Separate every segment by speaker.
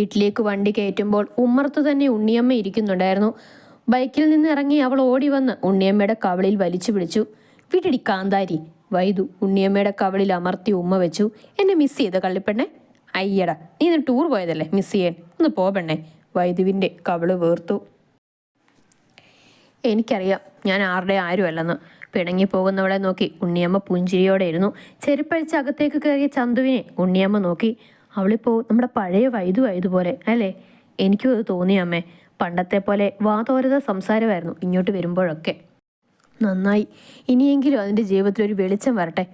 Speaker 1: വീട്ടിലേക്ക് വണ്ടി കയറ്റുമ്പോൾ ഉമ്മർത്ത് തന്നെ ഉണ്ണിയമ്മ ഇരിക്കുന്നുണ്ടായിരുന്നു. ബൈക്കിൽ നിന്ന് ഇറങ്ങി അവൾ ഓടി വന്ന് ഉണ്ണിയമ്മയുടെ കവളിൽ വലിച്ചു പിടിച്ചു. വിടടി കാന്താരി വൈദു ഉണ്ണിയമ്മയുടെ കവളിൽ അമർത്തി ഉമ്മ വെച്ചു. എന്നെ മിസ് ചെയ്ത കള്ളിപ്പെണ്ണെ? അയ്യട നീ ഇന്ന് ടൂർ പോയതല്ലേ മിസ് ചെയ്യാൻ ഒന്ന് പോ പെണ്ണെ വൈദുവിന്റെ കവൾ വേർത്തു. എനിക്കറിയാം ഞാൻ ആരുടെ ആരുമല്ലെന്ന്. പിണങ്ങി പോകുന്നവളെ നോക്കി ഉണ്ണിയമ്മ പുഞ്ചിരിയോടെ ഇരുന്നു. ചെരുപ്പഴിച്ച് അകത്തേക്ക് കയറിയ ചന്തുവിനെ ഉണ്ണിയമ്മ നോക്കി. അവളിപ്പോൾ നമ്മുടെ പഴയ വൈദു ആയതുപോലെ അല്ലേ? എനിക്കും അത് തോന്നി അമ്മേ. പണ്ടത്തെ പോലെ വാതോരത സംസാരമായിരുന്നു ഇങ്ങോട്ട് വരുമ്പോഴൊക്കെ. നന്നായി. ഇനിയെങ്കിലും അതിന്റെ ജീവിതത്തിൽ ഒരു വെളിച്ചം വരട്ടെ.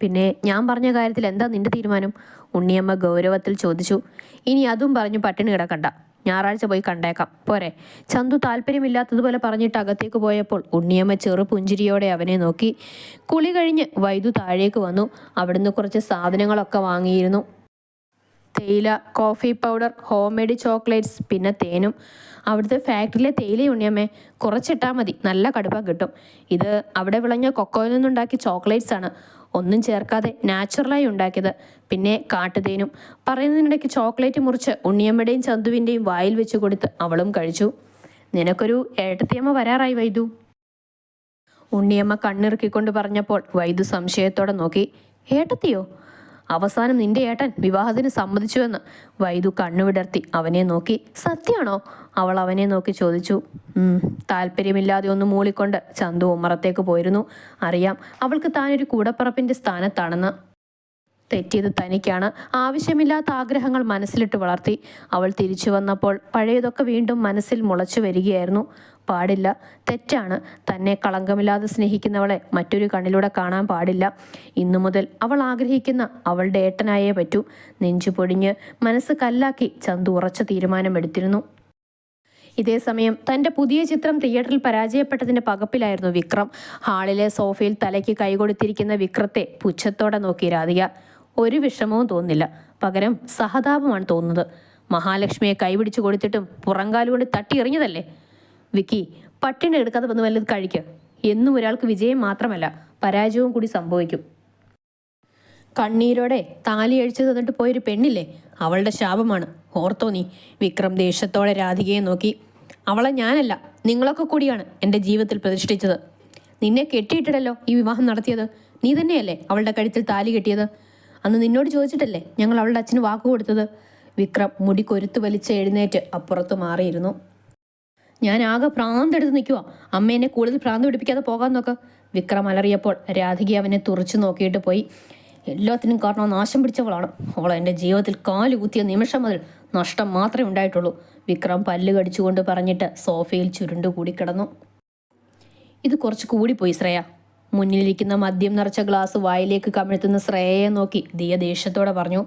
Speaker 1: പിന്നെ ഞാൻ പറഞ്ഞ കാര്യത്തിൽ എന്താ നിന്റെ തീരുമാനം? ഉണ്ണിയമ്മ ഗൗരവത്തിൽ ചോദിച്ചു. ഇനി അതും പറഞ്ഞു പട്ടിണി കിടക്കണ്ട. ഞായറാഴ്ച പോയി കണ്ടേക്കാം. പോരെ. ചന്തു താല്പര്യമില്ലാത്തതുപോലെ പറഞ്ഞിട്ട് അകത്തേക്ക് പോയപ്പോൾ ഉണ്ണിയമ്മ ചെറു പുഞ്ചിരിയോടെ അവനെ നോക്കി. കുളി കഴിഞ്ഞ് വൈദ്യു താഴേക്ക് വന്നു. അവിടുന്ന് കുറച്ച് സാധനങ്ങളൊക്കെ വാങ്ങിയിരുന്നു. തേയില coffee powder home made chocolates പിന്നെ തേനും. അവിടുത്തെ ഫാക്ടറിയിലെ തേയില ഉണ്ണിയമ്മേ കുറച്ചിട്ടാൽ മതി. നല്ല കടുപ്പം കിട്ടും. ഇത് അവിടെ വിളഞ്ഞ കൊക്കോയിൽ നിന്നുണ്ടാക്കിയ ചോക്ലേറ്റ്സ് ആണ്. ഒന്നും ചേർക്കാതെ നാച്ചുറലായി ഉണ്ടാക്കിയത്. പിന്നെ കാട്ടുതേനും. പറയുന്നതിനിടയ്ക്ക് ചോക്ലേറ്റ് മുറിച്ച് ഉണ്ണിയമ്മയുടെയും ചന്തുവിന്റെയും വായിൽ വെച്ച് കൊടുത്ത് അവളും കഴിച്ചു. നിനക്കൊരു ഏട്ടത്തിയമ്മ വരാറായി വൈദു. ഉണ്ണിയമ്മ കണ്ണിറുക്കിക്കൊണ്ട് പറഞ്ഞപ്പോൾ വൈദു സംശയത്തോടെ നോക്കി. ഏട്ടത്തിയോ? അവസാനം നിന്റെ ഏട്ടൻ വിവാഹത്തിന് സമ്മതിച്ചുവെന്ന്. വൈദു കണ്ണുവിടർത്തി അവനെ നോക്കി. സത്യാണോ? അവൾ അവനെ നോക്കി ചോദിച്ചു. താല്പര്യമില്ലാതെ ഒന്ന് മൂളിക്കൊണ്ട് ചന്തു ഉമ്മറത്തേക്ക് പോയിരുന്നു. അറിയാം അവൾക്ക് താനൊരു കൂടപ്പറപ്പിന്റെ സ്ഥാനത്താണെന്ന്. തെറ്റിയത് തനിക്കാണ്. ആവശ്യമില്ലാത്ത ആഗ്രഹങ്ങൾ മനസ്സിലിട്ട് വളർത്തി. അവൾ തിരിച്ചു വന്നപ്പോൾ പഴയതൊക്കെ വീണ്ടും മനസ്സിൽ മുളച്ചു വരികയായിരുന്നു. പാടില്ല. തെറ്റാണ്. തന്നെ കളങ്കമില്ലാതെ സ്നേഹിക്കുന്നവളെ മറ്റൊരു കണ്ണിലൂടെ കാണാൻ പാടില്ല. ഇന്നു മുതൽ അവൾ ആഗ്രഹിക്കുന്ന അവളുടെ ഏട്ടനായേ പറ്റൂ. നെഞ്ചു പൊടിഞ്ഞ് മനസ്സ് കല്ലാക്കി ചന്തു ഉറച്ച തീരുമാനമെടുത്തിരുന്നു. ഇതേസമയം തന്റെ പുതിയ ചിത്രം തിയേറ്ററിൽ പരാജയപ്പെട്ടതിന്റെ പകപ്പിലായിരുന്നു വിക്രം. ഹാളിലെ സോഫയിൽ തലയ്ക്ക് കൈകൊടുത്തിരിക്കുന്ന വിക്രത്തെ പുച്ഛത്തോടെ നോക്കി രാധിക. ഒരു വിഷമവും തോന്നില്ല പകരം സഹതാപമാണ് തോന്നുന്നത്. മഹാലക്ഷ്മിയെ കൈപിടിച്ചു കൊടുത്തിട്ടും തട്ടി എറിഞ്ഞതല്ലേ? വിക്കി പട്ടിണി എടുക്കാതെ വന്ന് വല്ലത് കഴിക്കുക എന്നും ഒരാൾക്ക് വിജയം മാത്രമല്ല പരാജയവും കൂടി സംഭവിക്കും. കണ്ണീരോടെ താലി അഴിച്ചു തന്നിട്ട് പോയൊരു പെണ്ണില്ലേ? അവളുടെ ശാപമാണ്. ഓർത്തോ നീ? വിക്രം ദേഷ്യത്തോടെ രാധികയെ നോക്കി. അവളെ ഞാനല്ല നിങ്ങളൊക്കെ കൂടിയാണ് എന്റെ ജീവിതത്തിൽ പ്രതിഷ്ഠിച്ചത്. നിന്നെ കെട്ടിയിട്ടിടല്ലോ ഈ വിവാഹം നടത്തിയത്? നീ തന്നെയല്ലേ അവളുടെ കഴുത്തിൽ താലി കെട്ടിയത്? അന്ന് നിന്നോട് ചോദിച്ചിട്ടല്ലേ ഞങ്ങൾ അവളുടെ അച്ഛന് വാക്ക് കൊടുത്തത്? വിക്രം മുടി കൊരുത്തു വലിച്ച് എഴുന്നേറ്റ് അപ്പുറത്ത് മാറിയിരുന്നു. ഞാൻ ആകെ പ്രാന്തെടുത്ത് നിൽക്കുക അമ്മ എന്നെ കൂടുതൽ പ്രാന്ത് പിടിപ്പിക്കാതെ പോകാൻ നോക്ക്. വിക്രം അലറിയപ്പോൾ രാധിക അവനെ തുറച്ചു നോക്കിയിട്ട് പോയി. എല്ലാത്തിനും കാരണം നാശം പിടിച്ചവളാണ്. അവൾ എന്റെ ജീവിതത്തിൽ കാൽ കുത്തിയ നിമിഷം മുതൽ നഷ്ടം മാത്രമേ ഉണ്ടായിട്ടുള്ളൂ. വിക്രം പല്ല് കടിച്ചുകൊണ്ട് പറഞ്ഞിട്ട് സോഫയിൽ ചുരുണ്ടു കൂടിക്കിടന്നു ഇത് കുറച്ച് കൂടിപ്പോയി ശ്രേയ. മുന്നിലിരിക്കുന്ന മദ്യം നിറച്ച ഗ്ലാസ് വായിലേക്ക് കമിഴ്ത്തുന്ന ശ്രേയയെ നോക്കി ദിയ ദേഷ്യത്തോടെ പറഞ്ഞു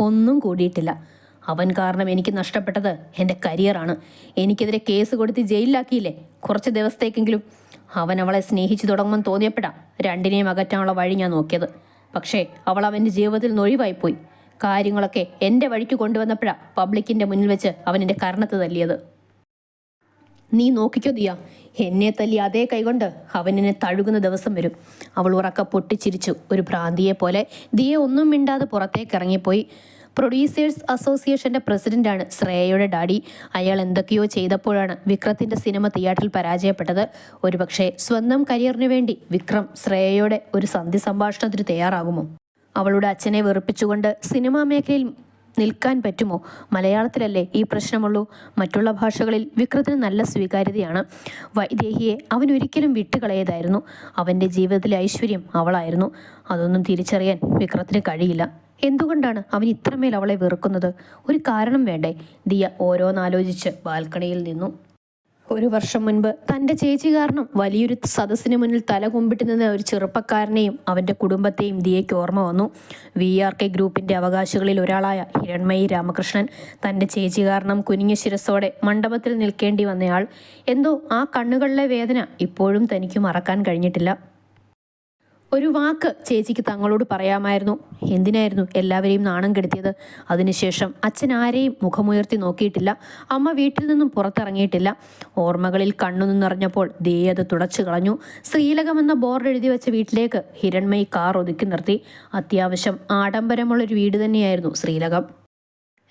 Speaker 1: ഒന്നും കൂടിയിട്ടില്ല. അവൻ കാരണം എനിക്ക് നഷ്ടപ്പെട്ടത് എന്റെ കരിയറാണ് എനിക്കെതിരെ കേസ് കൊടുത്ത് ജയിലിലാക്കിയില്ലേ? കുറച്ച് ദിവസത്തേക്കെങ്കിലും. അവൻ അവളെ സ്നേഹിച്ചു തുടങ്ങുമെന്ന് തോന്നിയപ്പെടാം രണ്ടിനെയും അകറ്റാനുള്ള വഴി ഞാൻ നോക്കിയത്. പക്ഷേ അവൾ അവന്റെ ജീവിതത്തിൽ നൊഴിവായിപ്പോയി. കാര്യങ്ങളൊക്കെ എന്റെ വഴിക്ക് കൊണ്ടുവന്നപ്പോഴാ പബ്ലിക്കിന്റെ മുന്നിൽ വെച്ച് അവൻ എന്റെ കർണത്ത് തല്ലിയത്. നീ നോക്കിക്കോ ദിയ. എന്നെ തല്ലി അതേ കൈകൊണ്ട് അവൻ എന്നെ തഴുകുന്ന ദിവസം വരും. അവൾ ഉറക്ക പൊട്ടിച്ചിരിച്ചു. ഒരു ഭ്രാന്തിയെ പോലെ ദിയ ഒന്നും മിണ്ടാതെ പുറത്തേക്ക് ഇറങ്ങിപ്പോയി. പ്രൊഡ്യൂസേഴ്സ് അസോസിയേഷന്റെ പ്രസിഡന്റാണ് ശ്രേയയുടെ ഡാഡി. അയാൾ എന്തൊക്കെയോ ചെയ്തപ്പോഴാണ് വിക്രത്തിന്റെ സിനിമ തിയേറ്ററിൽ പരാജയപ്പെട്ടത്. ഒരുപക്ഷെ സ്വന്തം കരിയറിനു വേണ്ടി വിക്രം ശ്രേയയുടെ ഒരു സന്ധി സംഭാഷണത്തിന് തയ്യാറാകുമോ? അവളുടെ അച്ഛനെ വെറുപ്പിച്ചുകൊണ്ട് സിനിമാ മേഖലയിൽ നിൽക്കാൻ പറ്റുമോ? മലയാളത്തിലല്ലേ ഈ പ്രശ്നമുള്ളൂ? മറ്റുള്ള ഭാഷകളിൽ വിക്രത്തിന് നല്ല സ്വീകാര്യതയാണ്. വൈദേഹിയെ അവൻ ഒരിക്കലും വിട്ടുകളയതായിരുന്നു. അവന്റെ ജീവിതത്തിലെ ഐശ്വര്യം അവളായിരുന്നു. അതൊന്നും തിരിച്ചറിയാൻ വിക്രത്തിന് കഴിയില്ല. എന്തുകൊണ്ടാണ് അവൻ ഇത്രമേൽ അവളെ വെറുക്കുന്നത്? ഒരു കാരണം വേണ്ടേ? ദിയ ഓരോന്നാലോചിച്ച് ബാൽക്കണിയിൽ നിന്നു. ഒരു വർഷം മുൻപ് തന്റെ ചേച്ചി കാരണം വലിയൊരു സദസ്സിന് മുന്നിൽ തല കുമ്പിട്ട് നിന്ന ഒരു ചെറുപ്പക്കാരനെയും അവന്റെ കുടുംബത്തെയും ദിയയ്ക്ക് ഓർമ്മ വന്നു. വി ആർ കെ ഗ്രൂപ്പിന്റെ അവകാശികളിൽ ഒരാളായ ഹിരൺമയി രാമകൃഷ്ണൻ തന്റെ ചേച്ചി കാരണം കുനിഞ്ഞ ശിരസോടെ മണ്ഡപത്തിൽ നിൽക്കേണ്ടി വന്നയാൾ. എന്തോ ആ കണ്ണുകളിലെ വേദന ഇപ്പോഴും തനിക്ക് മറക്കാൻ കഴിഞ്ഞിട്ടില്ല. ഒരു വാക്ക് ചേച്ചിക്ക് തങ്ങളോട് പറയാമായിരുന്നു. എന്തിനായിരുന്നു എല്ലാവരെയും നാണം കെടുത്തിയത്? അതിനുശേഷം അച്ഛൻ ആരെയും മുഖമുയർത്തി നോക്കിയിട്ടില്ല. അമ്മ വീട്ടിൽ നിന്നും പുറത്തിറങ്ങിയിട്ടില്ല. ഓർമ്മകളിൽ കണ്ണു നിന്നറിഞ്ഞപ്പോൾ ദേ അത് തുടച്ചു കളഞ്ഞു. ശ്രീലകം എന്ന ബോർഡ് എഴുതി വെച്ച വീട്ടിലേക്ക് ഹിരൺമയി കാർ ഒതുക്കി നിർത്തി. അത്യാവശ്യം ആഡംബരമുള്ളൊരു വീട് തന്നെയായിരുന്നു ശ്രീലകം.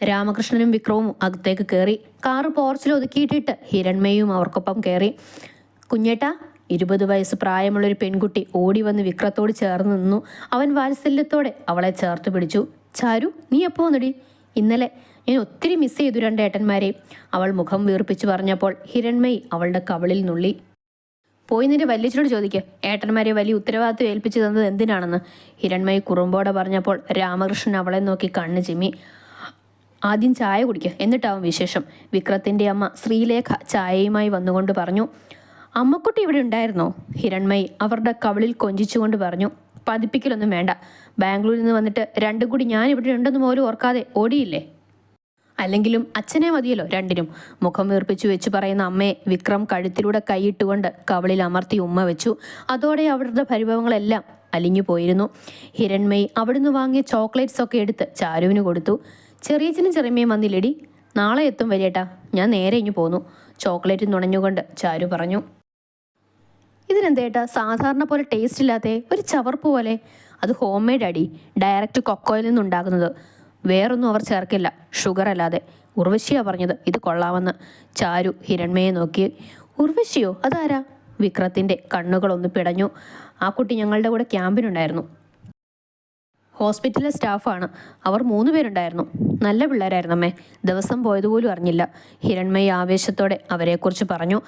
Speaker 1: രാമകൃഷ്ണനും വിക്രവും അകത്തേക്ക് കയറി കാറ് പോർച്ചിൽ ഒതുക്കിയിട്ടിട്ട് ഹിരൺമയും അവർക്കൊപ്പം കയറി കുഞ്ഞേട്ടാ ഇരുപത് വയസ്സ് പ്രായമുള്ളൊരു പെൺകുട്ടി ഓടി വന്ന് വിക്രത്തോട് ചേർന്ന് നിന്നു. അവൻ വാത്സല്യത്തോടെ അവളെ ചേർത്ത് പിടിച്ചു. ചാരു നീ എപ്പോ വന്നടി? ഇന്നലെ ഞാൻ ഒത്തിരി മിസ് ചെയ്തു രണ്ട് ഏട്ടന്മാരെ അവൾ മുഖം വീർപ്പിച്ചു പറഞ്ഞപ്പോൾ ഹിരൺമയി അവളുടെ കവളിൽ നുള്ളി. പോയി നിന്റെ വല്യച്ഛനോട് ചോദിക്കുക ഏട്ടന്മാരെ വലിയ ഉത്തരവാദിത്വം ഏൽപ്പിച്ചു തന്നത് എന്തിനാണെന്ന്. ഹിരൺമയി കുറുമ്പോടെ പറഞ്ഞപ്പോൾ രാമകൃഷ്ണൻ അവളെ നോക്കി കണ്ണ് ചിമ്മി. ആദ്യം ചായ കുടിക്കുക എന്നിട്ടാവും വിശേഷം. വിക്രത്തിന്റെ അമ്മ ശ്രീലേഖ ചായയുമായി വന്നുകൊണ്ട് പറഞ്ഞു. അമ്മക്കുട്ടി ഇവിടെ ഉണ്ടായിരുന്നോ? ഹിരൺമയി അവരുടെ കവളിൽ കൊഞ്ചിച്ചുകൊണ്ട് പറഞ്ഞു പതിപ്പിക്കലൊന്നും വേണ്ട. ബാംഗ്ലൂരിൽ നിന്ന് വന്നിട്ട് രണ്ടും കൂടി ഞാൻ ഇവിടെ ഉണ്ടെന്ന് പോലും ഓർക്കാതെ ഓടിയില്ലേ? അല്ലെങ്കിലും അച്ഛനെ മതിയല്ലോ രണ്ടിനും. മുഖം വീർപ്പിച്ചു വെച്ച് പറയുന്ന അമ്മയെ വിക്രം കഴുത്തിലൂടെ കൈയിട്ടുകൊണ്ട് കവളിൽ അമർത്തി ഉമ്മ വെച്ചു. അതോടെ അവരുടെ പരിഭവങ്ങളെല്ലാം അലിഞ്ഞു പോയിരുന്നു. ഹിരൺമയി അവിടുന്ന് വാങ്ങിയ ചോക്ലേറ്റ്സ് ഒക്കെ എടുത്ത് ചാരുവിന് കൊടുത്തു. ചെറിയച്ഛനും ചെറിയമ്മയും വന്നില്ലടി. നാളെ എത്തും വരിയേട്ടാ. ഞാൻ നേരെ ഇഞ്ഞു പോന്നു. ചോക്ലേറ്റ് നുണഞ്ഞുകൊണ്ട് ചാരു പറഞ്ഞു. ഇതിനെന്തേട്ടാ? സാധാരണ പോലെ ടേസ്റ്റ് ഇല്ലാത്ത ഒരു ചവർപ്പ് പോലെ. അത് ഹോം മെയ്ഡ് അടി. ഡയറക്റ്റ് കൊക്കോയിൽ നിന്നുണ്ടാകുന്നത്. വേറൊന്നും അവർ ചേർക്കില്ല. ഷുഗർ അല്ലാതെ. ഉർവശിയാ പറഞ്ഞത്. ഇത് കൊള്ളാമെന്ന്. ചാരു ഹിരൺമയെ നോക്കി. ഉർവശിയോ? അതാരാ? വിക്രത്തിന്റെ കണ്ണുകളൊന്ന് പിടഞ്ഞു. ആ കുട്ടി ഞങ്ങളുടെ കൂടെ ക്യാമ്പിനുണ്ടായിരുന്നു ഹോസ്പിറ്റലിലെ സ്റ്റാഫാണ്. അവർ മൂന്ന് പേരുണ്ടായിരുന്നു. നല്ല പിള്ളേരായിരുന്നു അമ്മേ ദിവസം പോയതുപോലും അറിഞ്ഞില്ല. ഹിരൺമയി ആവേശത്തോടെ അവരെക്കുറിച്ച് പറഞ്ഞു.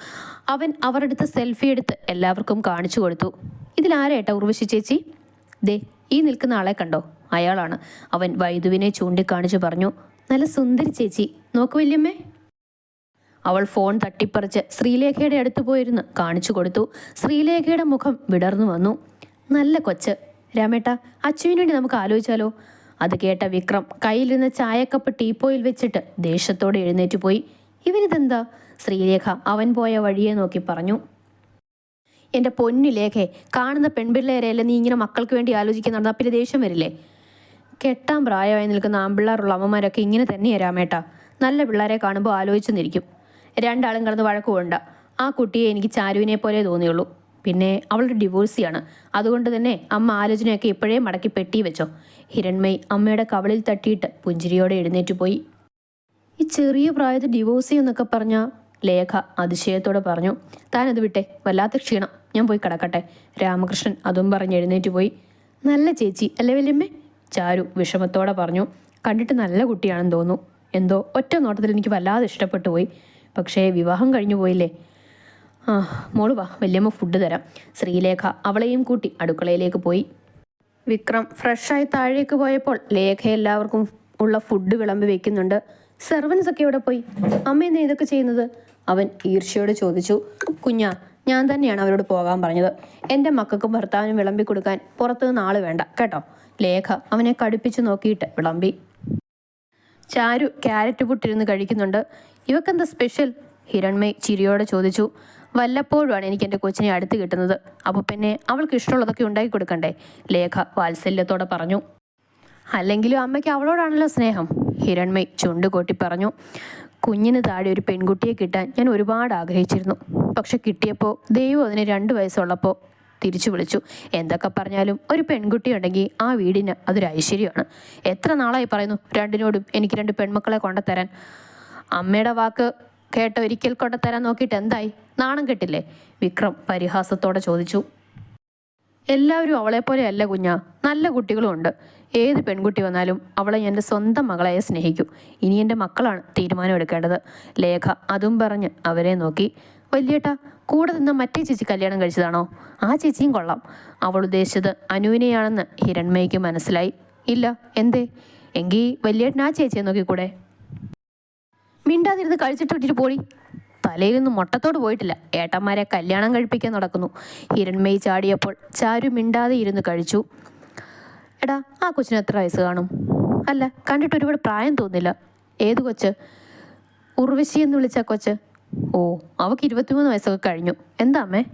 Speaker 1: അവൻ അവരെടുത്ത് സെൽഫി എടുത്ത് എല്ലാവർക്കും കാണിച്ചു കൊടുത്തു. ഇതിലാരേട്ട ഉർവശി ചേച്ചി? ദേ ഈ നിൽക്കുന്ന ആളെ കണ്ടോ? അയാളാണ്. അവൻ വൈദുവിനെ ചൂണ്ടിക്കാണിച്ചു പറഞ്ഞു. നല്ല സുന്ദരി ചേച്ചി. നോക്കു വല്യമ്മേ. അവൾ ഫോൺ തട്ടിപ്പറിച്ച് ശ്രീലേഖയുടെ അടുത്ത് പോയിരുന്ന് കാണിച്ചു കൊടുത്തു. ശ്രീലേഖയുടെ മുഖം വിടർന്നു വന്നു. നല്ല കൊച്ച്. രാമേട്ട അച്ചുവിന് വേണ്ടി നമുക്ക് ആലോചിച്ചാലോ? അത് കേട്ട വിക്രം കയ്യിലിരുന്ന ചായക്കപ്പ് ടീപ്പോയിൽ വെച്ചിട്ട് ദേഷ്യത്തോടെ എഴുന്നേറ്റ് പോയി. ഇവനിതെന്താ? ശ്രീലേഖ അവൻ പോയ വഴിയെ നോക്കി പറഞ്ഞു. എന്റെ പൊന്നു ലേഖേ കാണുന്ന പെൺപിള്ളേരെയല്ലേ നീ ഇങ്ങനെ മക്കൾക്ക് വേണ്ടി ആലോചിക്കുന്നുണ്ട് പിന്നെ ദേഷ്യം വരില്ലേ? കെട്ടാൻ പ്രായമായി നിൽക്കുന്ന ആൺപിള്ളേരുള്ള അമ്മമാരൊക്കെ ഇങ്ങനെ തന്നെയാ രാമേട്ട. നല്ല പിള്ളേരെ കാണുമ്പോൾ ആലോചിച്ചു രണ്ടാളും കിടന്ന് വഴക്കുകൊണ്ട. ആ കുട്ടിയെ എനിക്ക് ചാരുവിനെ പോലെ തോന്നിയുള്ളൂ. പിന്നെ അവളുടെ ഡിവോഴ്സിയാണ് അതുകൊണ്ട് തന്നെ അമ്മ ആലോചനയൊക്കെ ഇപ്പോഴേ മടക്കി പെട്ടി വെച്ചോ. ഹിരൺമയി അമ്മയുടെ കവളിൽ തട്ടിയിട്ട് പുഞ്ചിരിയോടെ എഴുന്നേറ്റ് പോയി. ഈ ചെറിയ പ്രായത്തിൽ ഡിവോഴ്സി എന്നൊക്കെ പറഞ്ഞ ലേഖ അതിശയത്തോടെ പറഞ്ഞു താനത് വിട്ടെ വല്ലാത്ത ക്ഷീണം. ഞാൻ പോയി കിടക്കട്ടെ. രാമകൃഷ്ണൻ അതും പറഞ്ഞ് എഴുന്നേറ്റ് പോയി. നല്ല ചേച്ചി അല്ലേ വല്യമ്മേ? ചാരു വിഷമത്തോടെ പറഞ്ഞു കണ്ടിട്ട് നല്ല കുട്ടിയാണെന്ന് തോന്നുന്നു. എന്തോ ഒറ്റ നോട്ടത്തിൽ എനിക്ക് വല്ലാതെ ഇഷ്ടപ്പെട്ടു പോയി. പക്ഷേ വിവാഹം കഴിഞ്ഞു പോയില്ലേ? ആ മോൾ വാ വല്യമ്മ ഫുഡ് തരാം. ശ്രീലേഖ അവളെയും കൂട്ടി അടുക്കളയിലേക്ക് പോയി. വിക്രം ഫ്രഷായി താഴേക്ക് പോയപ്പോൾ ലേഖ എല്ലാവർക്കും ഉള്ള ഫുഡ് വിളമ്പി വെക്കുന്നുണ്ട്. സെർവൻസ് ഒക്കെ ഇവിടെ പോയി? അമ്മ എന്താ ഇതൊക്കെ ചെയ്യുന്നത്? അവൻ ഈർഷ്യയോട് ചോദിച്ചു. കുഞ്ഞ ഞാൻ തന്നെയാണ് അവരോട് പോകാൻ പറഞ്ഞത്. എന്റെ മക്കൾക്കും ഭർത്താവിനും വിളമ്പി കൊടുക്കാൻ പുറത്തുനിന്ന് ആൾ വേണ്ട കേട്ടോ? ലേഖ അവനെ കടുപ്പിച്ച് നോക്കിയിട്ട് വിളമ്പി. ചാരു ക്യാരറ്റ് പുട്ടിരുന്ന് കഴിക്കുന്നുണ്ട്. ഇവക്കെന്താ സ്പെഷ്യൽ ഹിരൺമയ് ചിരിയോടെ ചോദിച്ചു. വല്ലപ്പോഴുമാണ് എനിക്ക് എന്റെ കൊച്ചിനെ അടുത്ത് കിട്ടുന്നത്. അപ്പോൾ പിന്നെ അവൾക്ക് ഇഷ്ടമുള്ളതൊക്കെ ഉണ്ടാക്കി കൊടുക്കണ്ടേ? ലേഖ വാത്സല്യത്തോടെ പറഞ്ഞു. അല്ലെങ്കിലും അമ്മയ്ക്ക് അവളോടാണല്ലോ സ്നേഹം. ഹിരൺമയ് ചുണ്ടുകൊട്ടി പറഞ്ഞു. കുഞ്ഞിന് താഴെ ഒരു പെൺകുട്ടിയെ കിട്ടാൻ ഞാൻ ഒരുപാട് ആഗ്രഹിച്ചിരുന്നു. പക്ഷെ കിട്ടിയപ്പോൾ ദൈവം അതിന് രണ്ട് വയസ്സുള്ളപ്പോൾ തിരിച്ചു വിളിച്ചു. എന്തൊക്കെ പറഞ്ഞാലും ഒരു പെൺകുട്ടി ഉണ്ടെങ്കിൽ ആ വീടിന് അതൊരു ഐശ്വര്യമാണ്. എത്ര നാളായി പറയുന്നു രണ്ടിനോടും എനിക്ക് രണ്ട് പെൺമക്കളെ കൊണ്ടുത്തരാൻ അമ്മയുടെ വാക്ക് കേട്ട ഒരിക്കൽ കൊണ്ടുതരാൻ നോക്കിയിട്ട് എന്തായി? നാണം കെട്ടില്ലേ? വിക്രം പരിഹാസത്തോടെ ചോദിച്ചു. എല്ലാവരും അവളെപ്പോലെ അല്ല കുഞ്ഞ. നല്ല കുട്ടികളും ഉണ്ട്. ഏത് പെൺകുട്ടി വന്നാലും അവളെ എന്റെ സ്വന്തം മകളെ സ്നേഹിക്കും. ഇനി എന്റെ മക്കളാണ് തീരുമാനം എടുക്കേണ്ടത്. ലേഖ അതും പറഞ്ഞ് അവരെ നോക്കി. വലിയേട്ടാ കൂടെ നിന്ന് മറ്റേ ചേച്ചി കല്യാണം കഴിച്ചതാണോ? ആ ചേച്ചിയും കൊള്ളാം. അവൾ ഉദ്ദേശിച്ചത് അനുവിനെയാണെന്ന് ഹിരൺമയ്ക്ക് മനസ്സിലായി. ഇല്ല എന്തേ? എങ്കിൽ വലിയേട്ടൻ ആ ചേച്ചിയെ നോക്കിക്കൂടെ? മിണ്ടാതിരുന്ന് കഴിച്ചിട്ട് വിട്ടിട്ട് പോടി. തലയിൽ നിന്ന് മുട്ടത്തോട് പോയിട്ടില്ല. ഏട്ടന്മാരെ കല്യാണം കഴിപ്പിക്കാൻ നടക്കുന്നു. ഹിരൺമയി ചാടിയപ്പോൾ ചാരു മിണ്ടാതെ ഇരുന്ന് കഴിച്ചു. എടാ ആ കൊച്ചിന് എത്ര വയസ്സ് കാണും? അല്ല കണ്ടിട്ട് ഒരുപാട് പ്രായം തോന്നില്ല. ഏത് കൊച്ച്? ഉർവശി എന്ന് വിളിച്ച കൊച്ച്. ഓ അവക്ക് ഇരുപത്തിമൂന്ന് വയസ്സൊക്കെ കഴിഞ്ഞു. എന്താ അമ്മേ?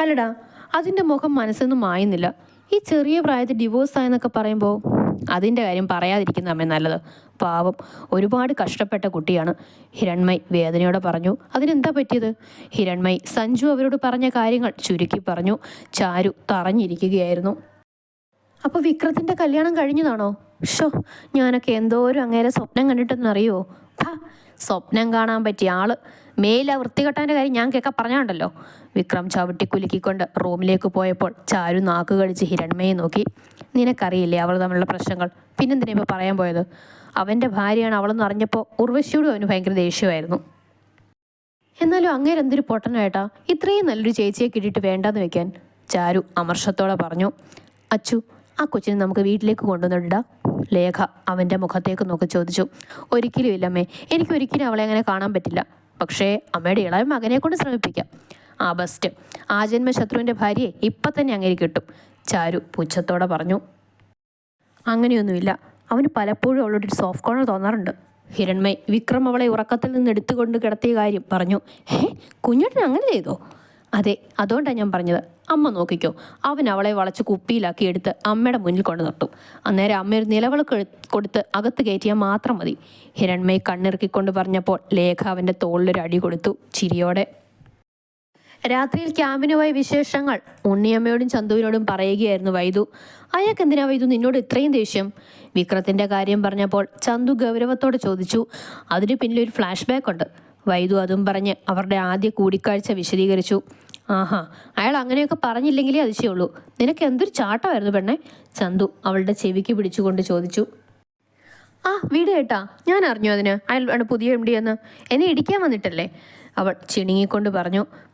Speaker 1: അല്ലടാ അതിന്റെ മുഖം മനസ്സൊന്നും മായുന്നില്ല. ഈ ചെറിയ പ്രായത്തിൽ ഡിവോഴ്സ് ആയെന്നൊക്കെ പറയുമ്പോൾ അതിന്റെ കാര്യം പറയാതിരിക്കുന്ന അമ്മ നല്ലത്. പാവം ഒരുപാട് കഷ്ടപ്പെട്ട കുട്ടിയാണ്. ഹിരൺമൈ വേദനയോടെ പറഞ്ഞു അതിനെന്താ പറ്റിയത്? ഹിരൺമൈ സഞ്ജു അവരോട് പറഞ്ഞ കാര്യങ്ങൾ ചുരുക്കി പറഞ്ഞു. ചാരു തറഞ്ഞിരിക്കുകയായിരുന്നു. അപ്പോൾ വിക്രത്തിന്റെ കല്യാണം കഴിഞ്ഞതാണോ? ഷോ ഞാനൊക്കെ എന്തോരം അങ്ങേരെ സ്വപ്നം കണ്ടിട്ടെന്നറിയോ? സ്വപ്നം കാണാൻ പറ്റിയ ആൾ. മേല വൃത്തികെട്ടാന്റെ കാര്യം ഞാൻ കേൾക്കാൻ പറഞ്ഞാണ്ടല്ലോ. വിക്രം ചവിട്ടി കുലുക്കിക്കൊണ്ട് റൂമിലേക്ക് പോയപ്പോൾ ചാരു നാക്ക് കടിച്ച് ഹിരൺമയെ നോക്കി. നിനക്കറിയില്ലേ അവൾ തമ്മിലുള്ള പ്രശ്നങ്ങൾ? പിന്നെന്തിനാ ഇപ്പോൾ പറയാൻ പോയത്? അവന്റെ ഭാര്യയാണ് അവളെന്ന് അറിഞ്ഞപ്പോൾ ഉർവശിയോടും അവന് ഭയങ്കര ദേഷ്യമായിരുന്നു. എന്നാലും അങ്ങേരെ എന്തൊരു പൊട്ടനായിട്ടാ? ഇത്രയും നല്ലൊരു ചേച്ചിയെ കിട്ടിയിട്ട് വേണ്ടാന്ന് വെക്കാൻ ചാരു അമർഷത്തോടെ പറഞ്ഞു. അച്ചു ആ കൊച്ചിനെ നമുക്ക് വീട്ടിലേക്ക് കൊണ്ടുവന്നിട്ടാ ലേഖ അവന്റെ മുഖത്തേക്ക് നോക്കി ചോദിച്ചു. ഒരിക്കലും ഇല്ലമ്മേ എനിക്ക് ഒരിക്കലും അവളെ അങ്ങനെ കാണാൻ പറ്റില്ല. പക്ഷേ അമ്മയുടെ ഇളയ മകനെ കൊണ്ട് ശ്രമിപ്പിക്കാം. ആ ബസ്റ്റ്. ആ ജന്മ ശത്രുവിന്റെ ഭാര്യയെ ഇപ്പം തന്നെ അങ്ങനെ കിട്ടും. ചാരു പുച്ഛത്തോടെ പറഞ്ഞു അങ്ങനെയൊന്നുമില്ല. അവന് പലപ്പോഴും അവളോട് ഒരു സോഫ്റ്റ് കോർണർ തോന്നാറുണ്ട്. ഹിരൺമയ് വിക്രം അവളെ ഉറക്കത്തിൽ നിന്ന് എടുത്തുകൊണ്ട് കിടത്തിയ കാര്യം പറഞ്ഞു. ഹേ കുഞ്ഞുട്ടൻ അങ്ങനെ ചെയ്തോ? അതെ അതുകൊണ്ടാണ് ഞാൻ പറഞ്ഞത്. അമ്മ നോക്കിക്കോ. അവൻ അവളെ വളച്ച് കുപ്പിയിലാക്കി എടുത്ത് അമ്മയുടെ മുന്നിൽ കൊണ്ടു നിർത്തും. അന്നേരം അമ്മ ഒരു നിലവിളക്ക് കൊടുത്ത് അകത്ത് കയറ്റിയാൽ മാത്രം മതി. ഹിരൺമയ് കണ്ണിറുക്കിക്കൊണ്ട് പറഞ്ഞപ്പോൾ ലേഖ അവന്റെ തോളിലൊരു അടി കൊടുത്തു ചിരിയോടെ. രാത്രിയിൽ ക്യാമ്പിന് പോയ വിശേഷങ്ങൾ ഉണ്ണിയമ്മയോടും ചന്തുവിനോടും പറയുകയായിരുന്നു വൈദു. അയാൾക്ക് എന്തിനാ വൈദു നിന്നോട് ഇത്രയും ദേഷ്യം? വിക്രത്തിന്റെ കാര്യം പറഞ്ഞപ്പോൾ ചന്തു ഗൗരവത്തോടെ ചോദിച്ചു അതിന് പിന്നിൽ ഒരു ഫ്ലാഷ് ബാക്ക് ഉണ്ട്. വൈദു അതും പറഞ്ഞ് അവരുടെ ആദ്യ കൂടിക്കാഴ്ച വിശദീകരിച്ചു. ആഹാ അയാൾ അങ്ങനെയൊക്കെ പറഞ്ഞില്ലെങ്കിലേ അതിശയുള്ളൂ നിനക്ക് എന്തൊരു ചാട്ടമായിരുന്നു പെണ്ണെ? ചന്തു അവളുടെ ചെവിക്ക് പിടിച്ചുകൊണ്ട് ചോദിച്ചു. ആ വീട് കേട്ടാ ഞാൻ അറിഞ്ഞു അതിന്. അയാൾ പുതിയ എം ഡി എന്ന്. എന്നെ ഇടിക്കാൻ വന്നിട്ടല്ലേ? അവൾ ചിണുങ്ങിക്കൊണ്ട് പറഞ്ഞു. "ഉം,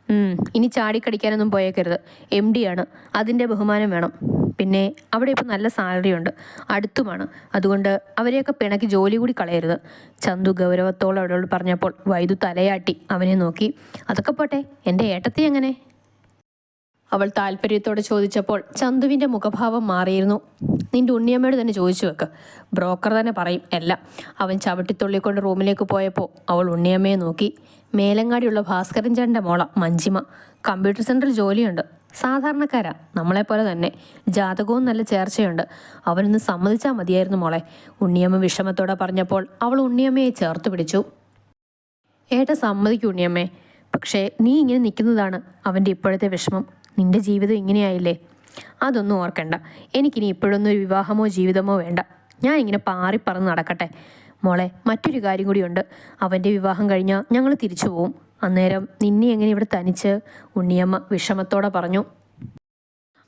Speaker 1: ഇനി ചാടിക്കടിക്കാനൊന്നും പോയേക്കരുത്. എം ഡി ആണ്. അതിന്റെ ബഹുമാനം വേണം. പിന്നെ അവിടെ ഇപ്പോൾ നല്ല സാലറി ഉണ്ട്. അടുത്തുമാണ്. അതുകൊണ്ട് അവരെയൊക്കെ പിണക്കി ജോലി കൂടി കളയരുത്. ചന്തു ഗൗരവത്തോളം അവളോട് പറഞ്ഞപ്പോൾ വൈദു തലയാട്ടി. അവനെ നോക്കി. അതൊക്കെ പോട്ടെ. എന്റെ ഏട്ടത്തി എങ്ങനെ? അവൾ താല്പര്യത്തോടെ ചോദിച്ചപ്പോൾ ചന്തുവിന്റെ മുഖഭാവം മാറിയിരുന്നു. നിന്റെ ഉണ്ണിയമ്മയോട് തന്നെ ചോദിച്ചു വെക്ക്. ബ്രോക്കർ തന്നെ പറയും എല്ലാം. അവൻ ചവിട്ടിത്തുള്ളിക്കൊണ്ട് റൂമിലേക്ക് പോയപ്പോൾ അവൾ ഉണ്ണിയമ്മയെ നോക്കി. മേലങ്ങാടിയുള്ള ഭാസ്കരൻ ചേട്ടന്റെ മോള മഞ്ജിമ. കമ്പ്യൂട്ടർ സെന്ററിൽ ജോലിയുണ്ട്. സാധാരണക്കാരാ. നമ്മളെപ്പോലെ തന്നെ. ജാതകവും നല്ല ചേർച്ചയുണ്ട്. അവനൊന്ന് സമ്മതിച്ചാൽ മതിയായിരുന്നു മോളെ. ഉണ്ണിയമ്മ വിഷമത്തോടെ പറഞ്ഞപ്പോൾ അവൾ ഉണ്ണിയമ്മയെ ചേർത്ത് പിടിച്ചു. ഏട്ട സമ്മതിക്കും ഉണ്ണിയമ്മേ. പക്ഷേ നീ ഇങ്ങനെ നിൽക്കുന്നതാണ് അവന്റെ ഇപ്പോഴത്തെ വിഷമം. നിന്റെ ജീവിതം ഇങ്ങനെയായില്ലേ? അതൊന്നും ഓർക്കണ്ട. എനിക്കിനി ഇപ്പോഴൊന്നും ഒരു വിവാഹമോ ജീവിതമോ വേണ്ട. ഞാൻ ഇങ്ങനെ പാറിപ്പറന്ന് നടക്കട്ടെ. മോളെ മറ്റൊരു കാര്യം കൂടിയുണ്ട്. അവന്റെ വിവാഹം കഴിഞ്ഞാൽ ഞങ്ങൾ തിരിച്ചു പോവും. അന്നേരം നിന്നെ എങ്ങനെ ഇവിടെ തനിച്ച്? ഉണ്ണിയമ്മ വിഷമത്തോടെ പറഞ്ഞു.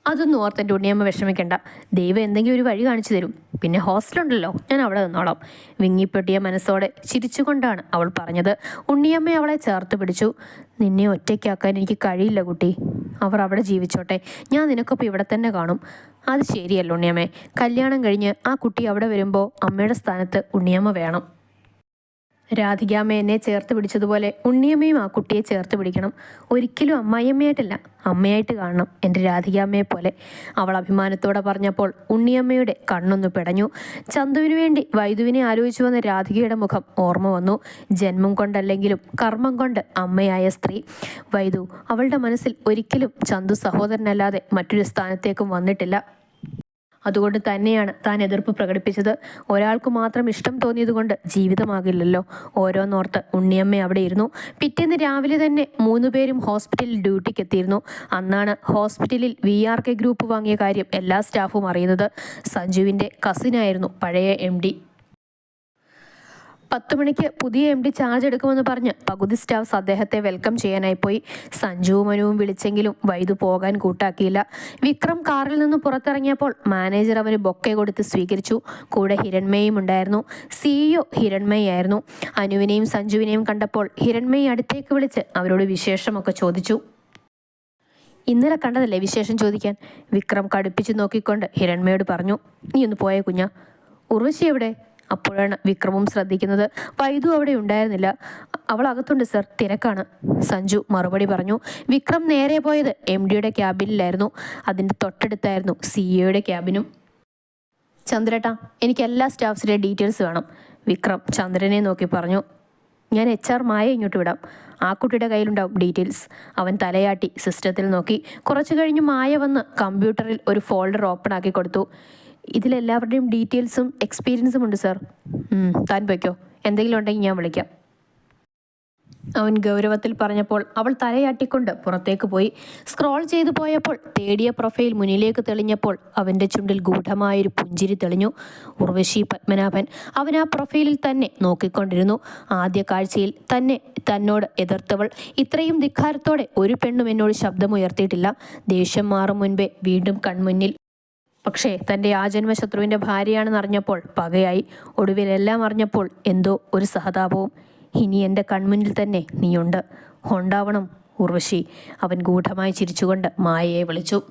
Speaker 1: അതൊന്നും ഓർത്തെന്റെ ഉണ്ണിയമ്മ വിഷമിക്കണ്ട. ദൈവം എന്തെങ്കിലും ഒരു വഴി കാണിച്ചു തരും. പിന്നെ ഹോസ്റ്റലുണ്ടല്ലോ ഞാൻ അവിടെ നിന്നോളാം. വിങ്ങിപ്പെട്ടിയ മനസ്സോടെ ചിരിച്ചുകൊണ്ടാണ് അവൾ പറഞ്ഞത്. ഉണ്ണിയമ്മ അവളെ ചേർത്ത് പിടിച്ചു. നിന്നെ ഒറ്റയ്ക്കാക്കാൻ എനിക്ക് കഴിയില്ല കുട്ടി. അവർ അവിടെ ജീവിച്ചോട്ടെ. ഞാൻ നിനക്കൊപ്പം ഇവിടെ തന്നെ കാണും. അത് ശരിയല്ല ഉണ്ണിയമ്മേ? കല്യാണം കഴിഞ്ഞ് ആ കുട്ടി അവിടെ വരുമ്പോൾ അമ്മയുടെ സ്ഥാനത്ത് ഉണ്ണിയമ്മ വേണം. രാധികാമ്മ എന്നെ ചേർത്ത് പിടിച്ചതുപോലെ ഉണ്ണിയമ്മയും ആ കുട്ടിയെ ചേർത്ത് പിടിക്കണം. ഒരിക്കലും അമ്മായിയമ്മയായിട്ടല്ല അമ്മയായിട്ട് കാണണം എന്റെ രാധികാമ്മയെ പോലെ. അവൾ അഭിമാനത്തോടെ പറഞ്ഞപ്പോൾ ഉണ്ണിയമ്മയുടെ കണ്ണൊന്ന് പിടഞ്ഞു. ചന്തുവിനു വേണ്ടി വൈദുവിനെ ആലോചിച്ചു വന്ന രാധികയുടെ മുഖം ഓർമ്മ വന്നു. ജന്മം കൊണ്ടല്ലെങ്കിലും കർമ്മം കൊണ്ട് അമ്മയായ സ്ത്രീ. വൈദു അവളുടെ മനസ്സിൽ ഒരിക്കലും ചന്തു സഹോദരനല്ലാതെ മറ്റൊരു സ്ഥാനത്തേക്കും വന്നിട്ടില്ല. അതുകൊണ്ട് തന്നെയാണ് താൻ എതിർപ്പ് പ്രകടിപ്പിച്ചത്. ഒരാൾക്ക് മാത്രം ഇഷ്ടം തോന്നിയതുകൊണ്ട് ജീവിതമാകില്ലല്ലോ. ഓരോന്നോർത്ത് ഉണ്ണിയമ്മ അവിടെ ഇരുന്നു. പിറ്റേന്ന് രാവിലെ തന്നെ മൂന്ന് പേരും ഹോസ്പിറ്റലിൽ ഡ്യൂട്ടിക്ക് എത്തിയിരുന്നു. അന്നാണ് ഹോസ്പിറ്റലിൽ വി ആർ കെ ഗ്രൂപ്പ് വാങ്ങിയ കാര്യം എല്ലാ സ്റ്റാഫും അറിയുന്നത്. സഞ്ജുവിന്റെ കസിനായിരുന്നു പഴയ എം പത്ത് മണിക്ക് പുതിയ എം ഡി ചാർജ് എടുക്കുമെന്ന് പറഞ്ഞ് പകുതി സ്റ്റാഫ് അദ്ദേഹത്തെ വെൽക്കം ചെയ്യാനായി പോയി. സഞ്ജുവും മനുവും വിളിച്ചെങ്കിലും വൈദു പോകാൻ കൂട്ടാക്കിയില്ല. വിക്രം കാറിൽ നിന്ന് പുറത്തിറങ്ങിയപ്പോൾ മാനേജർ അവന് ബൊക്കെ കൊടുത്ത് സ്വീകരിച്ചു. കൂടെ ഹിരൺമയും ഉണ്ടായിരുന്നു. സിഇഒ ഹിരൺമയായിരുന്നു അനുവിനെയും സഞ്ജുവിനെയും കണ്ടപ്പോൾ ഹിരൺമയി അടുത്തേക്ക് വിളിച്ച് അവരോട് വിശേഷമൊക്കെ ചോദിച്ചു. ഇന്നലെ കണ്ടതല്ലേ വിശേഷം ചോദിക്കാൻ? വിക്രം കടുപ്പിച്ച് നോക്കിക്കൊണ്ട് ഹിരൺമയോട് പറഞ്ഞു നീ ഒന്ന് പോയേ കുഞ്ഞ. ഉർവശി എവിടെ? അപ്പോഴാണ് വിക്രമും ശ്രദ്ധിക്കുന്നത്. വൈദു അവിടെ ഉണ്ടായിരുന്നില്ല. അവൾ അകത്തുണ്ട് സർ. തിരക്കാണ്. സഞ്ജു മറുപടി പറഞ്ഞു വിക്രം നേരെ പോയത് എം ഡിയുടെ ക്യാബിനിലായിരുന്നു. അതിന്റെ തൊട്ടടുത്തായിരുന്നു സിഇഒയുടെ ക്യാബിനും. ചന്ദ്രേട്ടാ എനിക്ക് എല്ലാ സ്റ്റാഫ്സിന്റെ ഡീറ്റെയിൽസ് വേണം. വിക്രം ചന്ദ്രനെ നോക്കി പറഞ്ഞു ഞാൻ എച്ച് ആർ മായ ഇങ്ങോട്ട് വിടാം. ആ കുട്ടിയുടെ കയ്യിലുണ്ടാവും ഡീറ്റെയിൽസ്. അവൻ തലയാട്ടി സിസ്റ്റത്തിൽ നോക്കി. കുറച്ചു കഴിഞ്ഞ് മായ വന്ന് കമ്പ്യൂട്ടറിൽ ഒരു ഫോൾഡർ ഓപ്പൺ ആക്കി കൊടുത്തു. ഇതിലെല്ലാവരുടെയും ഡീറ്റെയിൽസും എക്സ്പീരിയൻസും ഉണ്ട് സാർ താൻ പോയിക്കോ. എന്തെങ്കിലും ഉണ്ടെങ്കിൽ ഞാൻ വിളിക്കാം. അവൻ ഗൗരവത്തിൽ പറഞ്ഞപ്പോൾ അവൾ തലയാട്ടിക്കൊണ്ട് പുറത്തേക്ക് പോയി. സ്ക്രോൾ ചെയ്തു പോയപ്പോൾ തേടിയ പ്രൊഫൈൽ മുന്നിലേക്ക് തെളിഞ്ഞപ്പോൾ അവന്റെ ചുണ്ടിൽ ഗൂഢമായൊരു പുഞ്ചിരി തെളിഞ്ഞു. ഉർവശി പത്മനാഭൻ അവൻ ആ പ്രൊഫൈലിൽ തന്നെ നോക്കിക്കൊണ്ടിരുന്നു. ആദ്യ കാഴ്ചയിൽ തന്നെ തന്നോട് എതിർത്തവൾ ഇത്രയും ധിക്കാരത്തോടെ ഒരു പെണ്ണും എന്നോട് ശബ്ദമുയർത്തിയിട്ടില്ല. ദേഷ്യം മാറും മുൻപേ വീണ്ടും കൺമുന്നിൽ പക്ഷേ തന്റെ ആജന്മ ശത്രുവിന്റെ ഭാര്യയാണെന്ന് അറിഞ്ഞപ്പോൾ പകയായി. ഒടുവിലെല്ലാം അറിഞ്ഞപ്പോൾ എന്തോ ഒരു സഹതാപവും. ഇനി എന്റെ കൺമുന്നിൽ തന്നെ നീയുണ്ട്. ഉണ്ടാവണം ഉർവശി. അവൻ ഗൂഢമായി ചിരിച്ചുകൊണ്ട് മായയെ വിളിച്ചു.